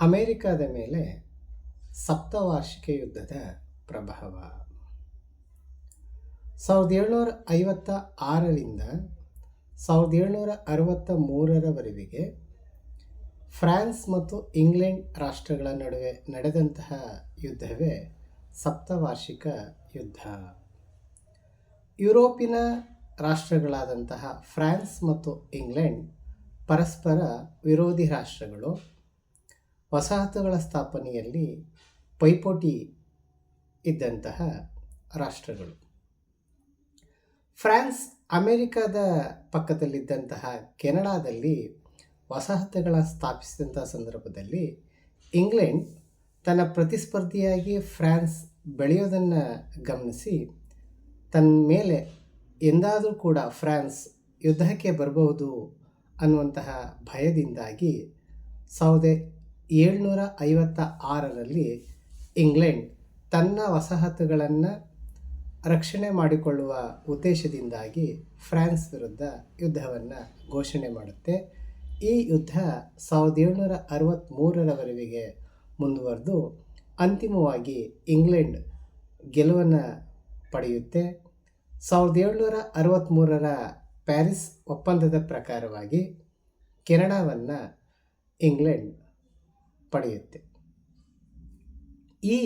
ಅಮೇರಿಕಾದ ಮೇಲೆ ಸಪ್ತವಾರ್ಷಿಕ ಯುದ್ಧದ ಪ್ರಭಾವ. ಸಾವಿರದ ಏಳ್ನೂರ ಐವತ್ತ ಆರರಿಂದ ಸಾವಿರದ ಏಳ್ನೂರ ಅರವತ್ತ ಮೂರರವರೆಗೆ ಫ್ರಾನ್ಸ್ ಮತ್ತು ಇಂಗ್ಲೆಂಡ್ ರಾಷ್ಟ್ರಗಳ ನಡುವೆ ನಡೆದಂತಹ ಯುದ್ಧವೇ ಸಪ್ತವಾರ್ಷಿಕ ಯುದ್ಧ. ಯುರೋಪಿನ ರಾಷ್ಟ್ರಗಳಾದಂತಹ ಫ್ರಾನ್ಸ್ ಮತ್ತು ಇಂಗ್ಲೆಂಡ್ ಪರಸ್ಪರ ವಿರೋಧಿ ರಾಷ್ಟ್ರಗಳು ವಸಾಹತುಗಳ ಸ್ಥಾಪನೆಯಲ್ಲಿ ಪೈಪೋಟಿ ಇದ್ದಂತಹ ರಾಷ್ಟ್ರಗಳು. ಫ್ರಾನ್ಸ್, ಅಮೇರಿಕಾದ ಪಕ್ಕದಲ್ಲಿದ್ದಂತಹ ಕೆನಡಾದಲ್ಲಿ ವಸಾಹತುಗಳ ಸ್ಥಾಪಿಸಿದಂಥ ಸಂದರ್ಭದಲ್ಲಿ ಇಂಗ್ಲೆಂಡ್ ತನ್ನ ಪ್ರತಿಸ್ಪರ್ಧಿಯಾಗಿ ಫ್ರಾನ್ಸ್ ಬೆಳೆಯೋದನ್ನು ಗಮನಿಸಿ ತನ್ನ ಮೇಲೆ ಎಂದಾದರೂ ಕೂಡ ಫ್ರಾನ್ಸ್ ಯುದ್ಧಕ್ಕೆ ಬರಬಹುದು ಅನ್ನುವಂತಹ ಭಯದಿಂದಾಗಿ ಸಾವಿರದ ಏಳ್ನೂರ ಐವತ್ತ ಆರರಲ್ಲಿ ಇಂಗ್ಲೆಂಡ್ ತನ್ನ ವಸಾಹತುಗಳನ್ನು ರಕ್ಷಣೆ ಮಾಡಿಕೊಳ್ಳುವ ಉದ್ದೇಶದಿಂದಾಗಿ ಫ್ರಾನ್ಸ್ ವಿರುದ್ಧ ಯುದ್ಧವನ್ನು ಘೋಷಣೆ ಮಾಡುತ್ತೆ. ಈ ಯುದ್ಧ ಸಾವಿರದ ಏಳ್ನೂರ ಅರವತ್ತ್ಮೂರರವರೆಗೆ ಮುಂದುವರೆದು ಅಂತಿಮವಾಗಿ ಇಂಗ್ಲೆಂಡ್ ಗೆಲುವನ್ನು ಪಡೆಯುತ್ತೆ. ಸಾವಿರದ ಏಳ್ನೂರ ಅರವತ್ತ್ಮೂರರ ಪ್ಯಾರಿಸ್ ಒಪ್ಪಂದದ ಪ್ರಕಾರವಾಗಿ ಕೆನಡಾವನ್ನು ಇಂಗ್ಲೆಂಡ್ ಪಡೆಯುತ್ತೆ. ಈ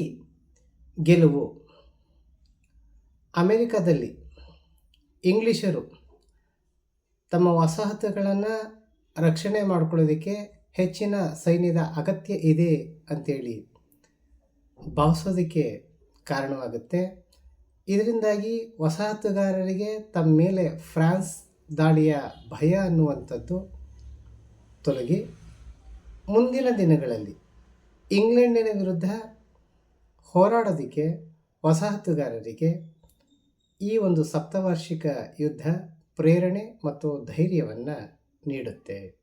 ಗೆಲುವು ಅಮೆರಿಕದಲ್ಲಿ ಇಂಗ್ಲಿಷರು ತಮ್ಮ ವಸಾಹತುಗಳನ್ನು ರಕ್ಷಣೆ ಮಾಡ್ಕೊಳ್ಳೋದಕ್ಕೆ ಹೆಚ್ಚಿನ ಸೈನ್ಯದ ಅಗತ್ಯ ಇದೆ ಅಂಥೇಳಿ ಭಾವಿಸೋದಕ್ಕೆ ಕಾರಣವಾಗುತ್ತೆ. ಇದರಿಂದಾಗಿ ವಸಾಹತುಗಾರರಿಗೆ ತಮ್ಮ ಮೇಲೆ ಫ್ರಾನ್ಸ್ ದಾಳಿಯ ಭಯ ಅನ್ನುವಂಥದ್ದು ತೊಲಗಿ ಮುಂದಿನ ದಿನಗಳಲ್ಲಿ ಇಂಗ್ಲೆಂಡಿನ ವಿರುದ್ಧ ಹೋರಾಡೋದಕ್ಕೆ ವಸಾಹತುಗಾರರಿಗೆ ಈ ಒಂದು ಸಪ್ತವಾರ್ಷಿಕ ಯುದ್ಧ ಪ್ರೇರಣೆ ಮತ್ತು ಧೈರ್ಯವನ್ನು ನೀಡುತ್ತೆ.